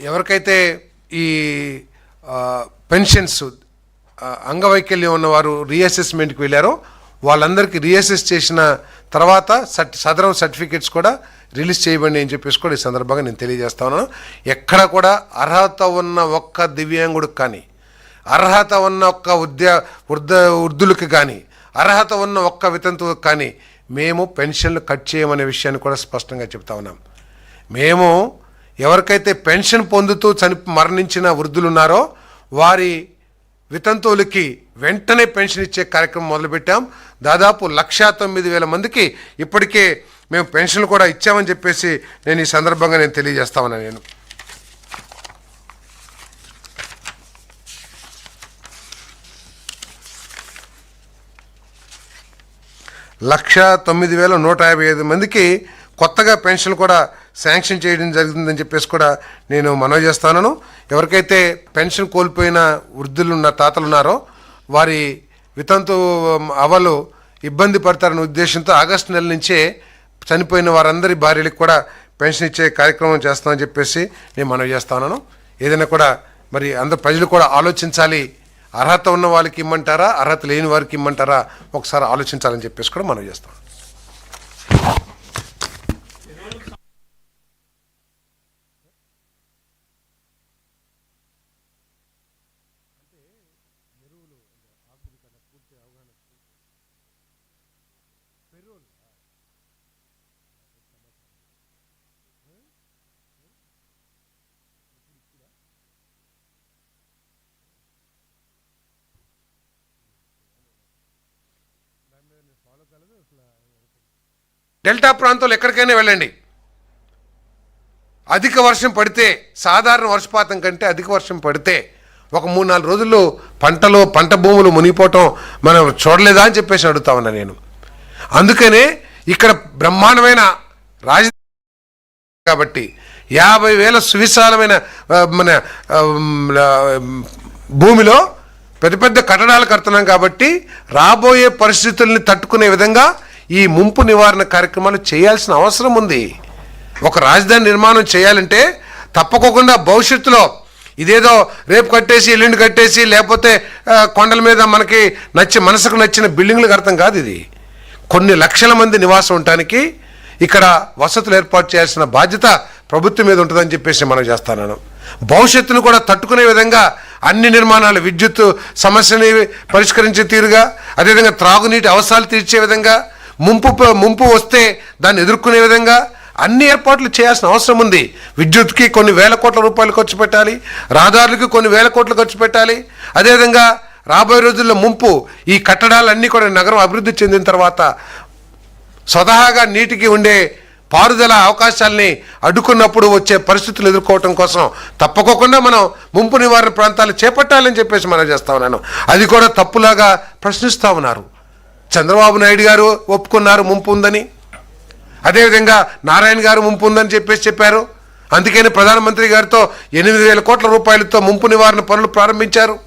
ఎవరికైతే ఈ పెన్షన్స్ అంగవైకల్యం ఉన్నవారు రీఅసెస్మెంట్కి వెళ్ళారో వాళ్ళందరికీ రీఅసెస్ చేసిన తర్వాత సర్టి సదరం సర్టిఫికేట్స్ కూడా రిలీజ్ చేయబడి అని చెప్పేసి కూడా ఈ సందర్భంగా నేను తెలియజేస్తా ఉన్నాను. ఎక్కడ కూడా అర్హత ఉన్న ఒక్క దివ్యాంగుడికి కానీ అర్హత ఉన్న ఒక్క ఉద్యా వృద్ధ వృద్ధులకు కానీ అర్హత ఉన్న ఒక్క వితంతువుకి కానీ మేము పెన్షన్లు కట్ చేయమనే విషయాన్ని కూడా స్పష్టంగా చెప్తా ఉన్నాం. మేము ఎవరికైతే పెన్షన్ పొందుతూ చని మరణించిన వృద్ధులున్నారో వారి వితంతువులకి వెంటనే పెన్షన్ ఇచ్చే కార్యక్రమం మొదలుపెట్టాం. దాదాపు లక్షా తొమ్మిది వేల మందికి ఇప్పటికే మేము పెన్షన్లు కూడా ఇచ్చామని చెప్పేసి నేను ఈ సందర్భంగా నేను తెలియజేస్తా నేను. లక్ష తొమ్మిది వేల నూట యాభై ఐదు మందికి కొత్తగా పెన్షన్ కూడా శాంక్షన్ చేయడం జరిగిందని చెప్పేసి కూడా నేను మనవి చేస్తాను ఎవరికైతే పెన్షన్ కోల్పోయిన వృద్ధులు ఉన్న తాతలు ఉన్నారో వారి వితంతు అవలు ఇబ్బంది పడతారనే ఉద్దేశంతో ఆగస్టు నెల నుంచే చనిపోయిన వారందరి భార్యలకు కూడా పెన్షన్ ఇచ్చే కార్యక్రమం చేస్తామని చెప్పేసి నేను మనవి చేస్తాను ఏదైనా కూడా మరి అందరు ప్రజలు కూడా ఆలోచించాలి. అర్హత ఉన్న వాళ్ళకి ఇమ్మంటారా? అర్హత లేని వారికి ఇమ్మంటారా? ఒకసారి ఆలోచించాలని చెప్పేసి కూడా మనం చేస్తాం డెల్టా ప్రాంతంలో ఎక్కడికైనా వెళ్ళండి. అధిక వర్షం పడితే సాధారణ వర్షపాతం కంటే అధిక వర్షం పడితే ఒక మూడు నాలుగు రోజుల్లో పంటలు పంట భూములు మునిగిపోవటం మనం చూడలేదా అని చెప్పేసి అడుగుతా ఉన్నా నేను. అందుకనే ఇక్కడ బ్రహ్మాండమైన రాజధాని కాబట్టి యాభై వేల సువిశాలమైన మన భూమిలో పెద్ద పెద్ద కట్టడాలు కడుతున్నాం కాబట్టి రాబోయే పరిస్థితుల్ని తట్టుకునే విధంగా ఈ ముంపు నివారణ కార్యక్రమాలు చేయాల్సిన అవసరం ఉంది. ఒక రాజధాని నిర్మాణం చేయాలంటే తప్పకోకుండా భవిష్యత్తులో ఇదేదో రేపు కట్టేసి ఎల్లుండి కట్టేసి లేకపోతే కొండల మీద మనకి నచ్చి మనసుకు నచ్చిన బిల్డింగ్లు అర్థం కాదు ఇది. కొన్ని లక్షల మంది నివాసం ఉండటానికి ఇక్కడ వసతులు ఏర్పాటు చేయాల్సిన బాధ్యత ప్రభుత్వం మీద ఉంటుందని చెప్పేసి మనం చేస్తాను భవిష్యత్తును కూడా తట్టుకునే విధంగా అన్ని నిర్మాణాలు విద్యుత్ సమస్యని పరిష్కరించే తీరుగా అదేవిధంగా త్రాగునీటి అవసరాలు తీర్చే విధంగా ముంపు ముంపు వస్తే దాన్ని ఎదుర్కొనే విధంగా అన్ని ఏర్పాట్లు చేయాల్సిన అవసరం ఉంది. విద్యుత్కి కొన్ని వేల కోట్ల రూపాయలు ఖర్చు పెట్టాలి. రహదారులకి కొన్ని వేల కోట్లు ఖర్చు పెట్టాలి. అదేవిధంగా రాబోయే రోజుల్లో ముంపు ఈ కట్టడాలన్నీ కూడా నగరం అభివృద్ధి చెందిన తర్వాత స్వతహాగా నీటికి ఉండే పారుదల అవకాశాల్ని అడ్డుకున్నప్పుడు వచ్చే పరిస్థితులు ఎదుర్కోవటం కోసం తప్పకోకుండా మనం ముంపు నివారణ ప్రాంతాలు చేపట్టాలని చెప్పేసి మనం చేస్తా ఉన్నాను. అది కూడా తప్పులాగా ప్రశ్నిస్తూ ఉన్నారు. చంద్రబాబు నాయుడు గారు ఒప్పుకున్నారు ముంపు ఉందని. అదేవిధంగా నారాయణ గారు ముంపు ఉందని చెప్పేసి చెప్పారు. అందుకని ప్రధానమంత్రి గారితో ఎనిమిది వేల కోట్ల రూపాయలతో ముంపు నివారణ పనులు ప్రారంభించారు.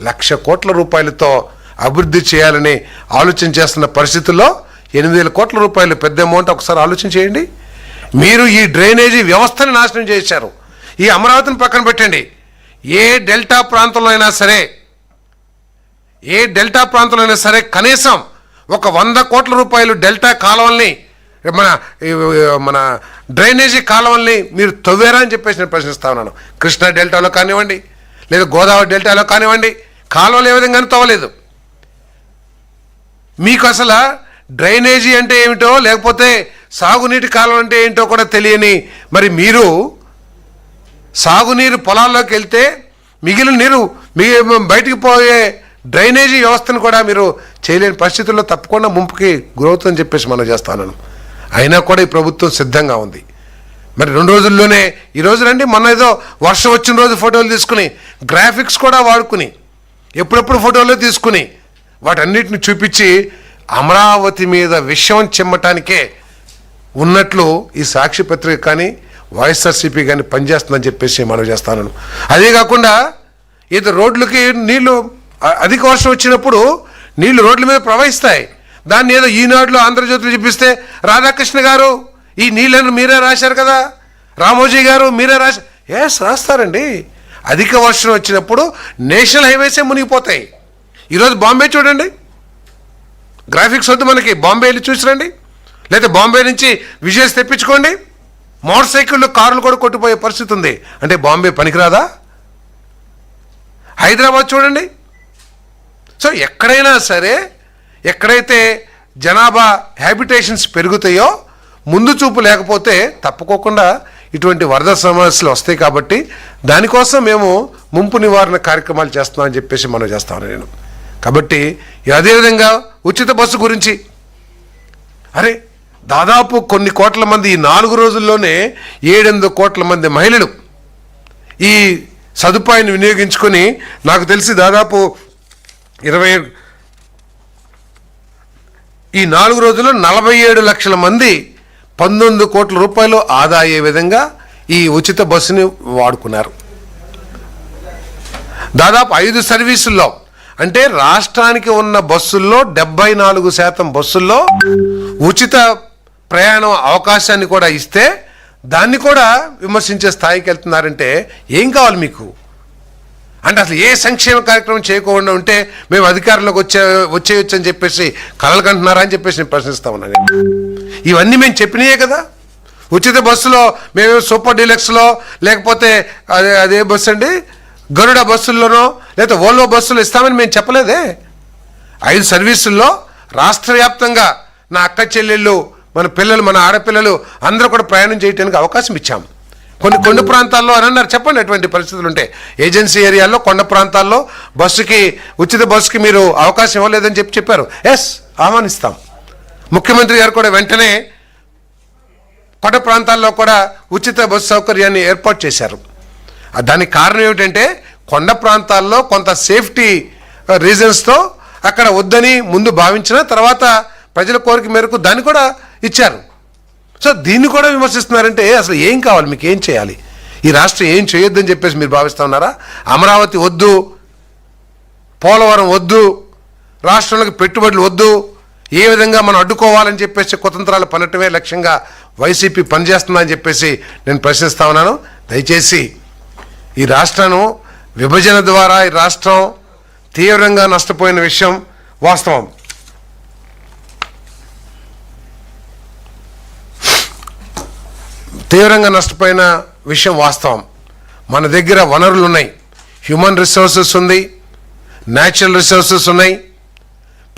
లక్ష కోట్ల రూపాయలతో అభివృద్ధి చేయాలని ఆలోచన చేస్తున్న పరిస్థితుల్లో ఎనిమిది వేల కోట్ల రూపాయలు పెద్ద అమౌంట్ ఒకసారి ఆలోచన చేయండి. మీరు ఈ డ్రైనేజీ వ్యవస్థని నాశనం చేశారు. ఈ అమరావతిని పక్కన పెట్టండి. ఏ డెల్టా ప్రాంతంలో అయినా సరే ఏ డెల్టా ప్రాంతంలో అయినా సరే కనీసం ఒక వంద కోట్ల రూపాయలు డెల్టా కాలువల్ని మన మన డ్రైనేజీ కాలువల్ని మీరు తవ్వారా అని చెప్పేసి నేను ప్రశ్నిస్తా ఉన్నాను. కృష్ణా డెల్టాలో కానివ్వండి లేదా గోదావరి డెల్టాలో కానివ్వండి కాలువలు ఏ విధంగానూ తవ్వలేదు. మీకు అసలు డ్రైనేజీ అంటే ఏమిటో లేకపోతే సాగునీటి కాలువ అంటే ఏంటో కూడా తెలియని మరి మీరు సాగునీరు పొలాల్లోకి వెళ్తే మిగిలిన నీరు మిగి బయటికి పోయే డ్రైనేజీ వ్యవస్థను కూడా మీరు చేయలేని పరిస్థితుల్లో తప్పకుండా ముంపుకి గురవుతుందని చెప్పేసి మనం చేస్తాను అయినా కూడా ఈ ప్రభుత్వం సిద్ధంగా ఉంది. మరి రెండు రోజుల్లోనే ఈ రోజు రండి మొన్న ఏదో వర్షం వచ్చిన రోజు ఫోటోలు తీసుకుని గ్రాఫిక్స్ కూడా వాడుకుని ఎప్పుడెప్పుడు ఫోటోలు తీసుకుని వాటన్నిటిని చూపించి అమరావతి మీద విషయం చిమ్మటానికే ఉన్నట్లు ఈ సాక్షి పత్రిక కానీ వైఎస్ఆర్సీపీ కానీ పనిచేస్తుందని చెప్పేసి మనం చేస్తాను అదే కాకుండా ఇది రోడ్లకి నీళ్ళు అధిక వర్షం వచ్చినప్పుడు నీళ్ళు రోడ్ల మీద ప్రవహిస్తాయి. దాన్ని ఏదో ఈనాడులో ఆంధ్రజ్యోతిలో చూపిస్తే రాధాకృష్ణ గారు ఈ నీళ్ళను మీరే రాశారు కదా? రామోజీ గారు మీరే రాశారు ఎస్ రాస్తారండి. అధిక వర్షం వచ్చినప్పుడు నేషనల్ హైవేసే మునిగిపోతాయి. ఈరోజు బాంబే చూడండి. గ్రాఫిక్స్ వద్దు మనకి బాంబే వెళ్ళి చూసిరండి. లేదా బాంబే నుంచి విజయస్ తెప్పించుకోండి. మోటార్ సైకిళ్ళు కార్లు కూడా కొట్టిపోయే పరిస్థితి ఉంది. అంటే బాంబే పనికిరాదా? హైదరాబాద్ చూడండి. సో ఎక్కడైనా సరే ఎక్కడైతే జనాభా హ్యాబిటేషన్స్ పెరుగుతాయో ముందు చూపు లేకపోతే తప్పుకోకుండా ఇటువంటి వరద సమస్యలు వస్తాయి కాబట్టి దానికోసం మేము ముంపు నివారణ కార్యక్రమాలు చేస్తున్నామని చెప్పేసి మనం చేస్తామని నేను. కాబట్టి అదేవిధంగా ఉచిత బస్సు గురించి అరే దాదాపు కొన్ని కోట్ల మంది ఈ నాలుగు రోజుల్లోనే ఏడెనిమిది కోట్ల మంది మహిళలు ఈ సదుపాయాన్ని వినియోగించుకొని నాకు తెలిసి దాదాపు ఇరవై ఈ నాలుగు రోజుల్లో నలభై ఏడు లక్షల మంది పంతొమ్మిది కోట్ల రూపాయలు ఆదా అయ్యే విధంగా ఈ ఉచిత బస్సుని వాడుకున్నారు. దాదాపు ఐదు సర్వీసుల్లో అంటే రాష్ట్రానికి ఉన్న బస్సుల్లో డెబ్బై నాలుగు శాతం బస్సుల్లో ఉచిత ప్రయాణం అవకాశాన్ని కూడా ఇస్తే దాన్ని కూడా విమర్శించే స్థాయికి వెళ్తున్నారంటే ఏం కావాలి మీకు? అంటే అసలు ఏ సంక్షేమ కార్యక్రమం చేయకుండా ఉంటే మేము అధికారంలోకి వచ్చే వచ్చేయొచ్చు అని చెప్పేసి కలలు కంటున్నారా అని చెప్పేసి నేను ప్రశ్నిస్తా ఉన్నాను ఇవన్నీ మేము చెప్పినాయే కదా. ఉచిత బస్సులో మేము సూపర్ డీలక్స్లో లేకపోతే అదే అదే బస్సు అండి గరుడ బస్సుల్లోనో లేకపోతే ఓల్వో బస్సులో ఇస్తామని మేము చెప్పలేదే. ఐదు సర్వీసుల్లో రాష్ట్ర వ్యాప్తంగా నా అక్క చెల్లెళ్ళు మన పిల్లలు మన ఆడపిల్లలు అందరూ కూడా ప్రయాణం చేయడానికి అవకాశం ఇచ్చాం కొన్ని కొండ ప్రాంతాల్లో అని అన్నారు. చెప్పండి అటువంటి పరిస్థితులు ఉంటాయి ఏజెన్సీ ఏరియాల్లో కొండ ప్రాంతాల్లో బస్సుకి ఉచిత బస్సుకి మీరు అవకాశం ఇవ్వలేదని చెప్పి చెప్పారు. ఎస్ ఆహ్వానిస్తాం. ముఖ్యమంత్రి గారు కూడా వెంటనే కొండ ప్రాంతాల్లో కూడా ఉచిత బస్సు సౌకర్యాన్ని ఏర్పాటు చేశారు. దానికి కారణం ఏమిటంటే కొండ ప్రాంతాల్లో కొంత సేఫ్టీ రీజన్స్తో అక్కడ వద్దని ముందు భావించిన తర్వాత ప్రజల కోరిక మేరకు దాన్ని కూడా ఇచ్చారు. సో దీన్ని కూడా విమర్శిస్తున్నారంటే అసలు ఏం కావాలి? మీకు ఏం చేయాలి? ఈ రాష్ట్రం ఏం చేయొద్దని చెప్పేసి మీరు భావిస్తున్నారా అమరావతి వద్దు పోలవరం వద్దు రాష్ట్రంలోకి పెట్టుబడులు వద్దు ఏ విధంగా మనం అడ్డుకోవాలని చెప్పేసి కుతంత్రాలు పనటమే లక్ష్యంగా వైసీపీ పనిచేస్తుందని చెప్పేసి నేను ప్రశ్నిస్తా ఉన్నాను. దయచేసి ఈ రాష్ట్రను విభజన ద్వారా ఈ రాష్ట్రం తీవ్రంగా నష్టపోయిన విషయం వాస్తవం. తీవ్రంగా నష్టపోయిన విషయం వాస్తవం. మన దగ్గర వనరులు ఉన్నాయి. హ్యూమన్ రిసోర్సెస్ ఉంది. న్యాచురల్ రిసోర్సెస్ ఉన్నాయి.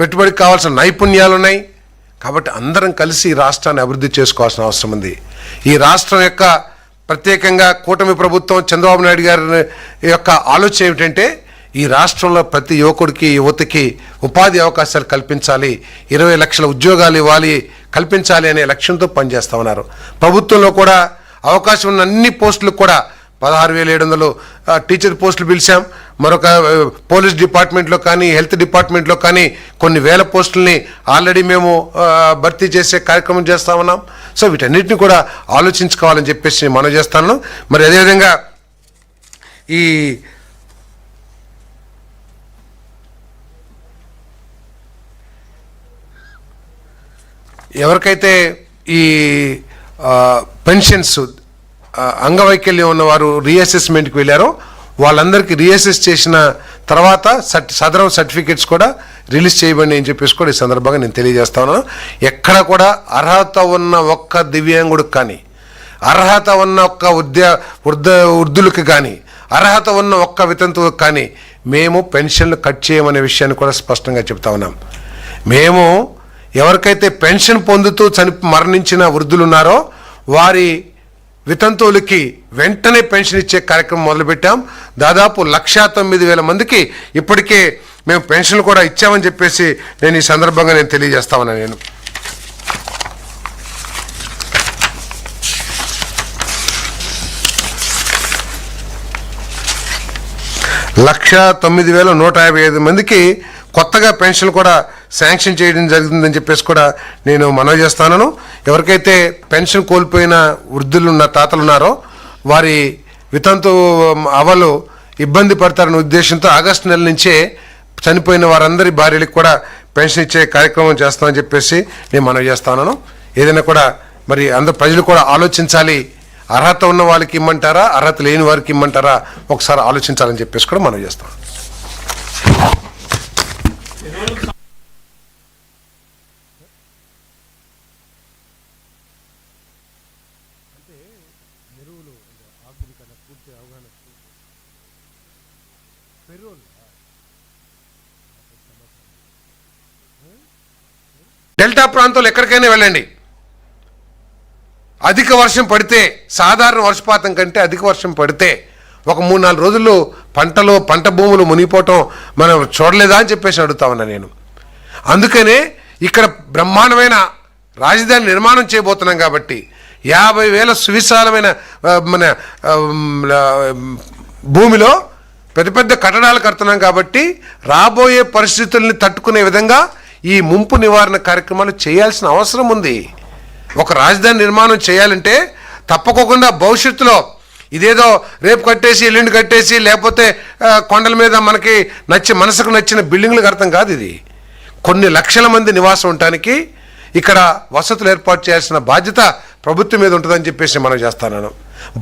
పెట్టుబడికి కావాల్సిన నైపుణ్యాలు ఉన్నాయి. కాబట్టి అందరం కలిసి ఈ రాష్ట్రాన్ని అభివృద్ధి చేసుకోవాల్సిన అవసరం ఉంది. ఈ రాష్ట్రం యొక్క ప్రత్యేకంగా కూటమి ప్రభుత్వం చంద్రబాబు నాయుడు గారి యొక్క ఆలోచన ఏమిటంటే ఈ రాష్ట్రంలో ప్రతి యువకుడికి యువతకి ఉపాధి అవకాశాలు కల్పించాలి ఇరవై లక్షల ఉద్యోగాలు ఇవ్వాలి కల్పించాలి అనే లక్ష్యంతో పనిచేస్తా ఉన్నారు. ప్రభుత్వంలో కూడా అవకాశం ఉన్న అన్ని పోస్టులకు కూడా పదహారు వేల ఏడు వందలు టీచర్ పోస్టులు పిలిచాం. మరొక పోలీస్ డిపార్ట్మెంట్లో కానీ హెల్త్ డిపార్ట్మెంట్లో కానీ కొన్ని వేల పోస్టుల్ని ఆల్రెడీ మేము భర్తీ చేసే కార్యక్రమం చేస్తా ఉన్నాం. సో వీటన్నిటిని కూడా ఆలోచించుకోవాలని చెప్పేసి నేను చేస్తాను మరి అదేవిధంగా ఈ ఎవరికైతే ఈ పెన్షన్స్ అంగవైకల్యం ఉన్నవారు రీఅసెస్మెంట్కి వెళ్ళారో వాళ్ళందరికీ రీఅసెస్ చేసిన తర్వాత సర్టి సదరం సర్టిఫికేట్స్ కూడా రిలీజ్ చేయబడి అని చెప్పేసి కూడా ఈ సందర్భంగా నేను తెలియజేస్తా ఉన్నాను. ఎక్కడ కూడా అర్హత ఉన్న ఒక్క దివ్యాంగుడు కానీ అర్హత ఉన్న ఒక్క ఉద్య వృద్ధ వృద్ధులకు కానీ అర్హత ఉన్న ఒక్క వితంతువుకి కానీ మేము పెన్షన్లు కట్ చేయమనే విషయాన్ని కూడా స్పష్టంగా చెప్తా ఉన్నాం. మేము ఎవరికైతే పెన్షన్ పొందుతూ చని మరణించిన వృద్ధులున్నారో వారి వితంతువులకి వెంటనే పెన్షన్ ఇచ్చే కార్యక్రమం మొదలుపెట్టాం. దాదాపు లక్షా తొమ్మిది వేల మందికి ఇప్పటికే మేము పెన్షన్లు కూడా ఇచ్చామని చెప్పేసి నేను ఈ సందర్భంగా నేను తెలియజేస్తా ఉన్నాను నేను. లక్ష తొమ్మిది వేల నూట యాభై ఐదు మందికి కొత్తగా పెన్షన్ కూడా శాంక్షన్ చేయడం జరుగుతుందని చెప్పేసి కూడా నేను మనవి చేస్తాను ఎవరికైతే పెన్షన్ కోల్పోయిన వృద్ధులు ఉన్న తాతలు ఉన్నారో వారి వితంతు అవలు ఇబ్బంది పడతారనే ఉద్దేశంతో ఆగస్టు నెల నుంచే చనిపోయిన వారందరి భార్యలకు కూడా పెన్షన్ ఇచ్చే కార్యక్రమం చేస్తామని చెప్పేసి నేను మనవి చేస్తాను ఏదైనా కూడా మరి అందరు ప్రజలు కూడా ఆలోచించాలి. అర్హత ఉన్న వాళ్ళకి ఇమ్మంటారా? అర్హత లేని వారికి ఇమ్మంటారా? ఒకసారి ఆలోచించాలని చెప్పేసి కూడా మనం చేస్తాం డెల్టా ప్రాంతంలో ఎక్కడికైనా వెళ్ళండి. అధిక వర్షం పడితే సాధారణ వర్షపాతం కంటే అధిక వర్షం పడితే ఒక మూడు నాలుగు రోజుల్లో పంటలో పంట భూములు మునిగిపోవటం మనం చూడలేదా అని చెప్పేసి అడుగుతా ఉన్నా నేను. అందుకనే ఇక్కడ బ్రహ్మాండమైన రాజధాని నిర్మాణం చేయబోతున్నాం కాబట్టి యాభై వేల సువిశాలమైన మన భూమిలో పెద్ద పెద్ద కట్టడాలు కడుతున్నాం కాబట్టి రాబోయే పరిస్థితుల్ని తట్టుకునే విధంగా ఈ ముంపు నివారణ కార్యక్రమాలు చేయాల్సిన అవసరం ఉంది. ఒక రాజధాని నిర్మాణం చేయాలంటే తప్పకోకుండా భవిష్యత్తులో ఇదేదో రేపు కట్టేసి ఎల్లుండి కట్టేసి లేకపోతే కొండల మీద మనకి నచ్చి మనసుకు నచ్చిన బిల్డింగ్లకు అర్థం కాదు ఇది. కొన్ని లక్షల మంది నివాసం ఉండటానికి ఇక్కడ వసతులు ఏర్పాటు చేయాల్సిన బాధ్యత ప్రభుత్వం మీద ఉంటుందని చెప్పేసి మనం చేస్తాను.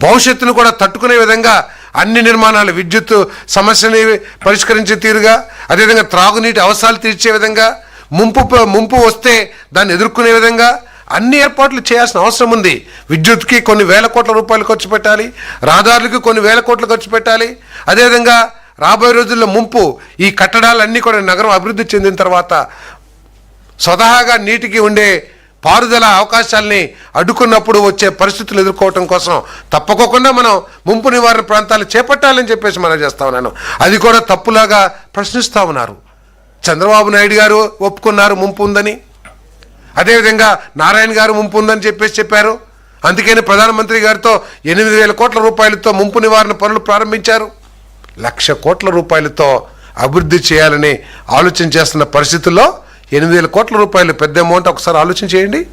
భవిష్యత్తును కూడా తట్టుకునే విధంగా అన్ని నిర్మాణాలు విద్యుత్ సమస్యని పరిష్కరించే తీరుగా అదేవిధంగా త్రాగునీటి అవసరాలు తీర్చే విధంగా ముంపు ముంపు వస్తే దాన్ని ఎదుర్కొనే విధంగా అన్ని ఏర్పాట్లు చేయాల్సిన అవసరం ఉంది. విద్యుత్కి కొన్ని వేల కోట్ల రూపాయలు ఖర్చు పెట్టాలి. రహదారులకి కొన్ని వేల కోట్లు ఖర్చు పెట్టాలి. అదేవిధంగా రాబోయే రోజుల్లో ముంపు ఈ కట్టడాలన్నీ కూడా నగరం అభివృద్ధి చెందిన తర్వాత స్వతహాగా నీటికి ఉండే పారుదల అవకాశాల్ని అడ్డుకున్నప్పుడు వచ్చే పరిస్థితులు ఎదుర్కోవటం కోసం తప్పకోకుండా మనం ముంపు నివారణ ప్రాంతాలు చేపట్టాలని చెప్పేసి మనం చేస్తా ఉన్నాను. అది కూడా తప్పులాగా ప్రశ్నిస్తూ ఉన్నారు. చంద్రబాబు నాయుడు గారు ఒప్పుకున్నారు ముంపు ఉందని అదేవిధంగా నారాయణ గారు ముంపు ఉందని చెప్పేసి చెప్పారు. అందుకని ప్రధానమంత్రి గారితో ఎనిమిది వేల కోట్ల రూపాయలతో ముంపు నివారణ పనులు ప్రారంభించారు. లక్ష కోట్ల రూపాయలతో అభివృద్ధి చేయాలని ఆలోచన చేస్తున్న పరిస్థితుల్లో ఎనిమిది వేల కోట్ల రూపాయలు పెద్ద అమౌంట్ ఒకసారి ఆలోచన చేయండి.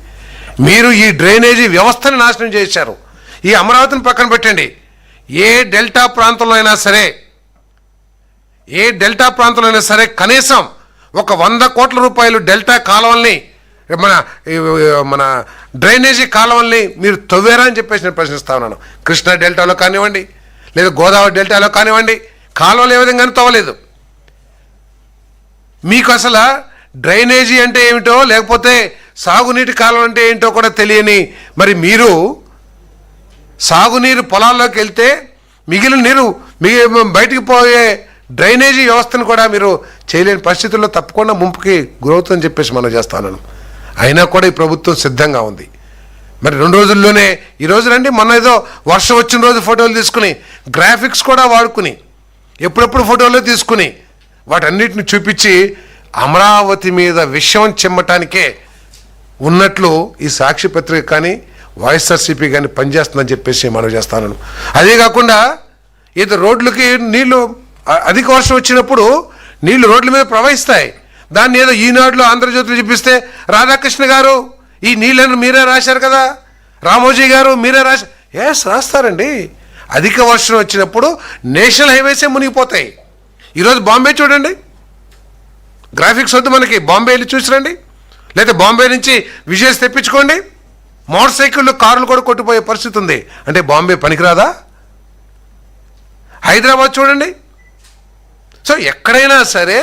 మీరు ఈ డ్రైనేజీ వ్యవస్థను నాశనం చేశారు. ఈ అమరావతిని పక్కన పెట్టండి. ఏ డెల్టా ప్రాంతంలో అయినా సరే ఏ డెల్టా ప్రాంతంలో అయినా సరే కనీసం ఒక వంద కోట్ల రూపాయలు డెల్టా కాలువల్ని మన మన డ్రైనేజీ కాలువల్ని మీరు తవ్వారా అని చెప్పేసి నేను ప్రశ్నిస్తా ఉన్నాను. కృష్ణా డెల్టాలో కానివ్వండి లేదా గోదావరి డెల్టాలో కానివ్వండి కాలువలు ఏ విధంగా తవ్వలేదు. మీకు అసలు డ్రైనేజీ అంటే ఏమిటో లేకపోతే సాగునీటి కాలం అంటే ఏంటో కూడా తెలియని మరి మీరు సాగునీరు పొలాల్లోకి వెళ్తే మిగిలిన నీరు మిగి బయటికి పోయే డ్రైనేజీ వ్యవస్థను కూడా మీరు చేయలేని పరిస్థితుల్లో తప్పకుండా ముంపుకి గురవుతుందని చెప్పేసి మనం చేస్తాను అయినా కూడా ఈ ప్రభుత్వం సిద్ధంగా ఉంది. మరి రెండు రోజుల్లోనే ఈ రోజు రండి మొన్న ఏదో వర్షం వచ్చిన రోజు ఫోటోలు తీసుకుని గ్రాఫిక్స్ కూడా వాడుకుని ఎప్పుడెప్పుడు ఫోటోలు తీసుకుని వాటన్నిటిని చూపించి అమరావతి మీద విషయం చెమ్మటానికే ఉన్నట్లు ఈ సాక్షి పత్రిక కానీ వైఎస్ఆర్సీపీ కానీ పనిచేస్తుందని చెప్పేసి మనం చేస్తాను అదే కాకుండా ఇది రోడ్లకి నీళ్ళు అధిక వర్షం వచ్చినప్పుడు నీళ్ళు రోడ్ల మీద ప్రవహిస్తాయి. దాన్ని ఏదో ఈనాడులో ఆంధ్రజ్యోతిలో చూపిస్తే రాధాకృష్ణ గారు ఈ నీళ్ళను మీరే రాశారు కదా? రామోజీ గారు మీరే రాశారు ఎస్ రాస్తారండి. అధిక వర్షం వచ్చినప్పుడు నేషనల్ హైవేసే మునిగిపోతాయి. ఈరోజు బాంబే చూడండి. గ్రాఫిక్స్ వద్దు మనకి బాంబే వెళ్ళి చూసి రండి లేదా బాంబే నుంచి విజయస్ తెప్పించుకోండి. మోటార్ సైకిళ్ళు కార్లు కూడా కొట్టిపోయే పరిస్థితి ఉంది. అంటే బాంబే పనికిరాదా? హైదరాబాద్ చూడండి. సో ఎక్కడైనా సరే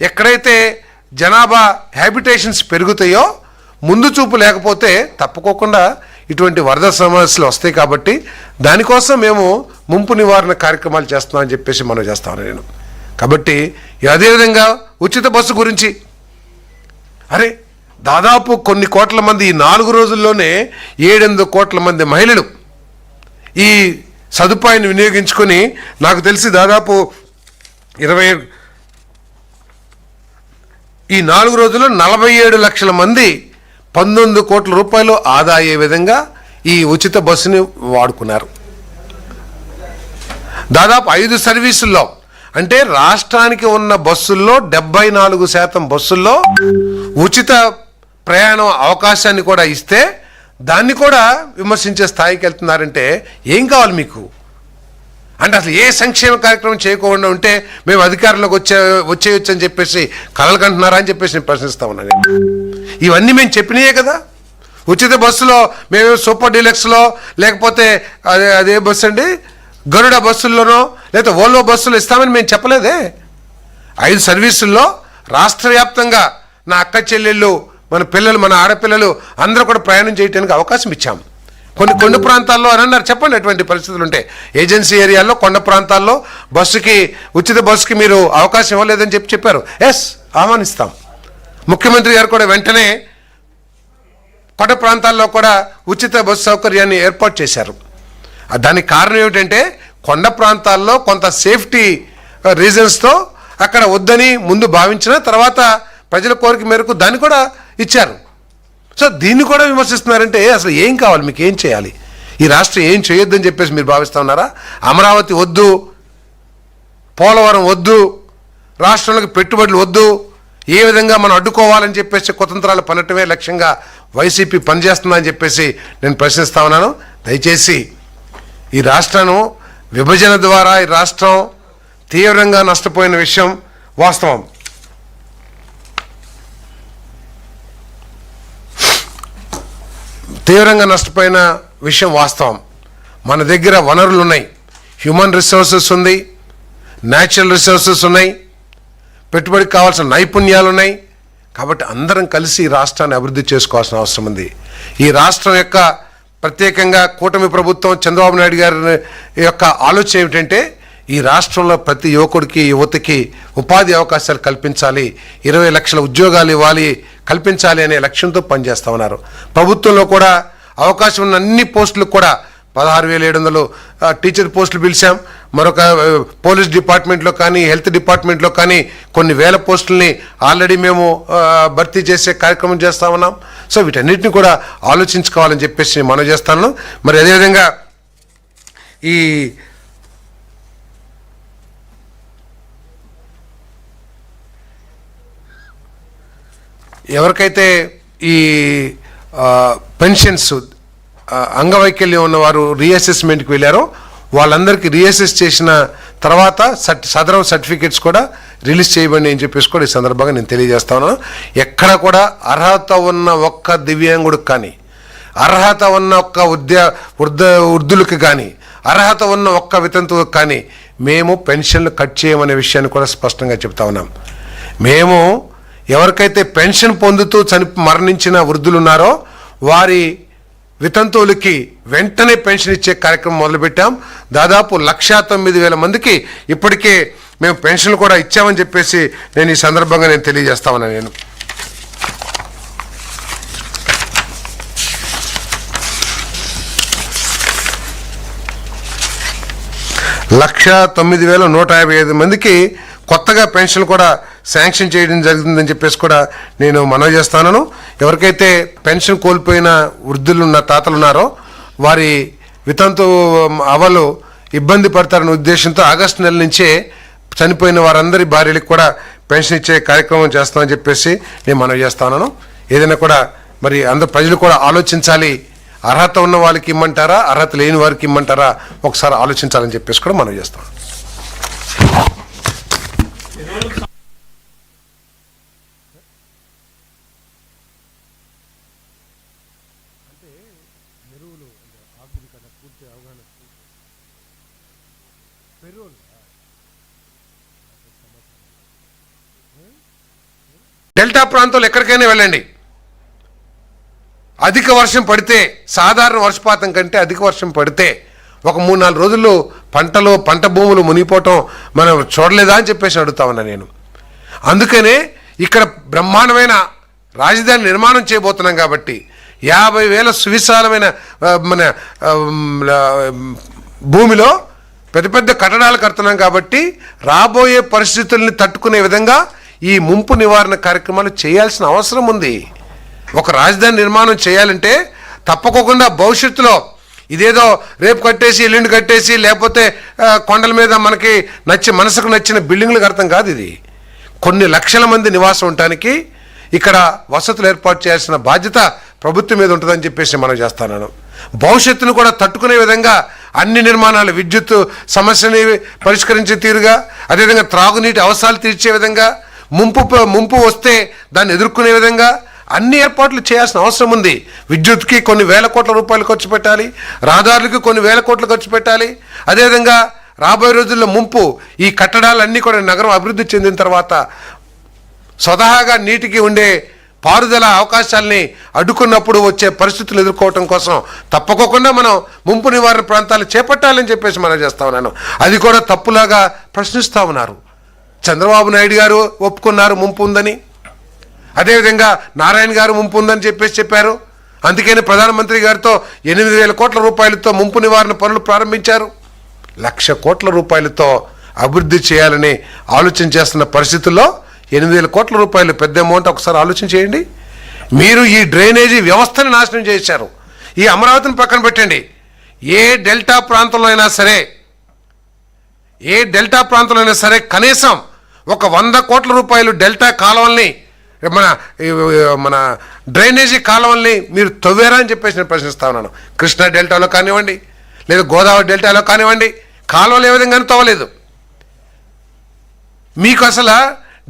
ఎక్కడైతే జనాభా హ్యాబిటేషన్స్ పెరుగుతాయో ముందు చూపు లేకపోతే తప్పుకోకుండా ఇటువంటి వరద సమస్యలు వస్తాయి కాబట్టి దానికోసం మేము ముంపు నివారణ కార్యక్రమాలు చేస్తున్నామని చెప్పేసి మనం చేస్తాను నేను. కాబట్టి అదేవిధంగా ఉచిత బస్సు గురించి అరే దాదాపు కొన్ని కోట్ల మంది ఈ నాలుగు రోజుల్లోనే ఏడెనిమిది కోట్ల మంది మహిళలు ఈ సదుపాయాన్ని వినియోగించుకొని నాకు తెలిసి దాదాపు ఇరవై ఈ నాలుగు రోజుల్లో నలభై ఏడు లక్షల మంది పంతొమ్మిది కోట్ల రూపాయలు ఆదా అయ్యే విధంగా ఈ ఉచిత బస్సుని వాడుకున్నారు. దాదాపు ఐదు సర్వీసుల్లో అంటే రాష్ట్రానికి ఉన్న బస్సుల్లో డెబ్బై నాలుగు శాతం బస్సుల్లో ఉచిత ప్రయాణం అవకాశాన్ని కూడా ఇస్తే దాన్ని కూడా విమర్శించే స్థాయికి వెళ్తున్నారంటే ఏం కావాలి మీకు? అంటే అసలు ఏ సంక్షేమ కార్యక్రమం చేయకుండా ఉంటే మేము అధికారంలోకి వచ్చే వచ్చేయచ్చు అని చెప్పేసి కలలు కంటున్నారా అని చెప్పేసి నేను ప్రశ్నిస్తా ఉన్నాను ఇవన్నీ మేము చెప్పినాయే కదా. ఉచిత బస్సులో మేము సూపర్ డీలక్స్లో లేకపోతే అదే అదే బస్సు అండి గరుడ బస్సుల్లోనో లేకపోతే ఓల్వో బస్సులో ఇస్తామని మేము చెప్పలేదే. ఐదు సర్వీసుల్లో రాష్ట్ర వ్యాప్తంగా నా అక్క చెల్లెళ్ళు మన పిల్లలు మన ఆడపిల్లలు అందరూ కూడా ప్రయాణం చేయడానికి అవకాశం ఇచ్చాం కొన్ని కొండ ప్రాంతాల్లో అని అన్నారు. చెప్పండి ఎటువంటి పరిస్థితులు ఉంటాయి ఏజెన్సీ ఏరియాల్లో కొండ ప్రాంతాల్లో బస్సుకి ఉచిత బస్సుకి మీరు అవకాశం ఇవ్వలేదని చెప్పి చెప్పారు. ఎస్ ఆహ్వానిస్తాం. ముఖ్యమంత్రి గారు కూడా వెంటనే కొండ ప్రాంతాల్లో కూడా ఉచిత బస్సు సౌకర్యాన్ని ఏర్పాటు చేశారు. దానికి కారణం ఏమిటంటే కొండ ప్రాంతాల్లో కొంత సేఫ్టీ రీజన్స్తో అక్కడ వద్దని ముందు భావించిన తర్వాత ప్రజల కోరిక మేరకు దాన్ని కూడా ఇచ్చారు. సో దీన్ని కూడా విమర్శిస్తున్నారంటే అసలు ఏం కావాలి? మీకు ఏం చేయాలి? ఈ రాష్ట్రం ఏం చేయొద్దని చెప్పేసి మీరు భావిస్తా ఉన్నారా? అమరావతి వద్దు పోలవరం వద్దు రాష్ట్రంలోకి పెట్టుబడులు వద్దు ఏ విధంగా మనం అడ్డుకోవాలని చెప్పేసి కుతంత్రాలు పనటమే లక్ష్యంగా వైసీపీ పనిచేస్తుందని చెప్పేసి నేను ప్రశ్నిస్తా ఉన్నాను. దయచేసి ఈ రాష్ట్రం విభజన ద్వారా ఈ రాష్ట్రం తీవ్రంగా నష్టపోయిన విషయం వాస్తవం. తీవ్రంగా నష్టపోయిన విషయం వాస్తవం. మన దగ్గర వనరులు ఉన్నాయి. హ్యూమన్ రిసోర్సెస్ ఉంది. న్యాచురల్ రిసోర్సెస్ ఉన్నాయి. పెట్టుబడికి కావాల్సిన నైపుణ్యాలు ఉన్నాయి. కాబట్టి అందరం కలిసి ఈ రాష్ట్రాన్ని అభివృద్ధి చేసుకోవాల్సిన అవసరం ఉంది. ఈ రాష్ట్రం యొక్క ప్రత్యేకంగా కూటమి ప్రభుత్వం చంద్రబాబు నాయుడు గారి యొక్క ఆలోచన ఏమిటంటే ఈ రాష్ట్రంలో ప్రతి యువకుడికి యువతకి ఉపాధి అవకాశాలు కల్పించాలి. ఇరవై లక్షల ఉద్యోగాలు ఇవ్వాలి. కల్పించాలి అనే లక్ష్యంతో పనిచేస్తా ఉన్నారు. ప్రభుత్వంలో కూడా అవకాశం ఉన్న అన్ని పోస్టులకు కూడా పదహారు వేల ఏడు వందలు టీచర్ పోస్టులు పిలిచాం. మరొక పోలీస్ డిపార్ట్మెంట్లో కానీ హెల్త్ డిపార్ట్మెంట్లో కానీ కొన్ని వేల పోస్టుల్ని ఆల్రెడీ మేము భర్తీ చేసే కార్యక్రమం చేస్తా ఉన్నాం. సో వీటన్నిటిని కూడా ఆలోచించుకోవాలని చెప్పేసి నేను మనం చేస్తాను. మరి అదేవిధంగా ఈ ఎవరికైతే ఈ పెన్షన్స్ అంగవైకల్యం ఉన్నవారు రీఅసెస్మెంట్కి వెళ్ళారో వాళ్ళందరికీ రీఅసెస్ చేసిన తర్వాత సర్ట్ సదరం సర్టిఫికేట్స్ కూడా రిలీజ్ చేయబడి అని చెప్పేసి కూడా ఈ సందర్భంగా నేను తెలియజేస్తా ఉన్నాను. ఎక్కడ కూడా అర్హత ఉన్న ఒక్క దివ్యాంగుడికి కానీ అర్హత ఉన్న ఒక్క ఉద్య వృద్ధ వృద్ధులకు కానీ అర్హత ఉన్న ఒక్క వితంతువుకి కానీ మేము పెన్షన్లు కట్ చేయమనే విషయాన్ని కూడా స్పష్టంగా చెప్తా ఉన్నాం. మేము ఎవరికైతే పెన్షన్ పొందుతూ చని మరణించిన వృద్ధులు ఉన్నారో వారి వితంతువులకి వెంటనే పెన్షన్ ఇచ్చే కార్యక్రమం మొదలుపెట్టాం. దాదాపు లక్షా తొమ్మిది వేల మందికి ఇప్పటికే మేము పెన్షన్లు కూడా ఇచ్చామని చెప్పేసి నేను ఈ సందర్భంగా నేను తెలియజేస్తామని నేను. లక్ష తొమ్మిది వేల నూట యాభై ఐదు మందికి కొత్తగా పెన్షన్ కూడా శాంక్షన్ చేయడం జరిగిందని చెప్పేసి కూడా నేను మనవి చేస్తాను ఎవరికైతే పెన్షన్ కోల్పోయిన వృద్ధులున్న తాతలున్నారో తాతలు ఉన్నారో వారి వితంతు అవలు ఇబ్బంది పడతారనే ఉద్దేశంతో ఆగస్టు నెల నుంచే చనిపోయిన వారందరి భార్యలకు కూడా పెన్షన్ ఇచ్చే కార్యక్రమం చేస్తామని చెప్పేసి నేను మనవి చేస్తాను ఏదైనా కూడా మరి అందరు ప్రజలు కూడా ఆలోచించాలి. అర్హత ఉన్న వాళ్ళకి ఇమ్మంటారా? అర్హత లేని వారికి ఇమ్మంటారా? ఒకసారి ఆలోచించాలని చెప్పేసి కూడా మనం చేస్తాం డెల్టా ప్రాంతంలో ఎక్కడికైనా వెళ్ళండి. అధిక వర్షం పడితే సాధారణ వర్షపాతం కంటే అధిక వర్షం పడితే ఒక మూడు నాలుగు రోజుల్లో పంటలు పంట భూములు మునిగిపోవటం మనం చూడలేదా అని చెప్పేసి అడుగుతా ఉన్నా నేను. అందుకనే ఇక్కడ బ్రహ్మాండమైన రాజధాని నిర్మాణం చేయబోతున్నాం కాబట్టి యాభై వేల సువిశాలమైన మన భూమిలో పెద్ద పెద్ద కట్టడాలు కడుతున్నాం కాబట్టి రాబోయే పరిస్థితుల్ని తట్టుకునే విధంగా ఈ ముంపు నివారణ కార్యక్రమాలు చేయాల్సిన అవసరం ఉంది. ఒక రాజధాని నిర్మాణం చేయాలంటే తప్పకోకుండా భవిష్యత్తులో ఇదేదో రేపు కట్టేసి ఎల్లుండి కట్టేసి లేకపోతే కొండల మీద మనకి నచ్చి మనసుకు నచ్చిన బిల్డింగ్లు అర్థం కాదు ఇది. కొన్ని లక్షల మంది నివాసం ఉండటానికి ఇక్కడ వసతులు ఏర్పాటు చేయాల్సిన బాధ్యత ప్రభుత్వం మీద ఉంటుందని చెప్పేసి మనం చేస్తాను. భవిష్యత్తును కూడా తట్టుకునే విధంగా అన్ని నిర్మాణాలు విద్యుత్ సమస్యని పరిష్కరించే తీరుగా అదేవిధంగా త్రాగునీటి అవసరాలు తీర్చే విధంగా ముంపు ముంపు వస్తే దాన్ని ఎదుర్కొనే విధంగా అన్ని ఏర్పాట్లు చేయాల్సిన అవసరం ఉంది. విద్యుత్కి కొన్ని వేల కోట్ల రూపాయలు ఖర్చు పెట్టాలి. రహదారులకి కొన్ని వేల కోట్లు ఖర్చు పెట్టాలి. అదేవిధంగా రాబోయే రోజుల్లో ముంపు ఈ కట్టడాలన్నీ కూడా నగరం అభివృద్ధి చెందిన తర్వాత స్వతహాగా నీటికి ఉండే పారుదల అవకాశాల్ని అడ్డుకున్నప్పుడు వచ్చే పరిస్థితులు ఎదుర్కోవటం కోసం తప్పకోకుండా మనం ముంపు నివారణ ప్రాంతాలు చేపట్టాలని చెప్పేసి మనం చేస్తా ఉన్నాను. అది కూడా తప్పులాగా ప్రశ్నిస్తూ ఉన్నారు. చంద్రబాబు నాయుడు గారు ఒప్పుకున్నారు ముంపు ఉందని అదేవిధంగా నారాయణ గారు ముంపు ఉందని చెప్పేసి చెప్పారు. అందుకని ప్రధానమంత్రి గారితో ఎనిమిది వేల కోట్ల రూపాయలతో ముంపు నివారణ పనులు ప్రారంభించారు. లక్ష కోట్ల రూపాయలతో అభివృద్ధి చేయాలని ఆలోచన చేస్తున్న పరిస్థితుల్లో ఎనిమిది వేల కోట్ల రూపాయలు పెద్ద అమౌంట్ ఒకసారి ఆలోచన చేయండి. మీరు ఈ డ్రైనేజీ వ్యవస్థని నాశనం చేశారు. ఈ అమరావతిని పక్కన పెట్టండి. ఏ డెల్టా ప్రాంతంలో అయినా సరే ఏ డెల్టా ప్రాంతంలో అయినా సరే కనీసం ఒక వంద కోట్ల రూపాయలు డెల్టా కాలువల్ని మన మన డ్రైనేజీ కాలువల్ని మీరు తవ్వారా అని చెప్పేసి నేను ప్రశ్నిస్తా ఉన్నాను. కృష్ణా డెల్టాలో కానివ్వండి లేదా గోదావరి డెల్టాలో కానివ్వండి కాలువలు ఏ విధంగానూ తవ్వలేదు. మీకు అసలు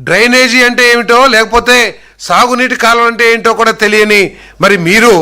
డ్రైనేజీ అంటే ఏమిటో లేకపోతే సాగునీటి కాలువ అంటే ఏంటో కూడా తెలియని మరి మీరు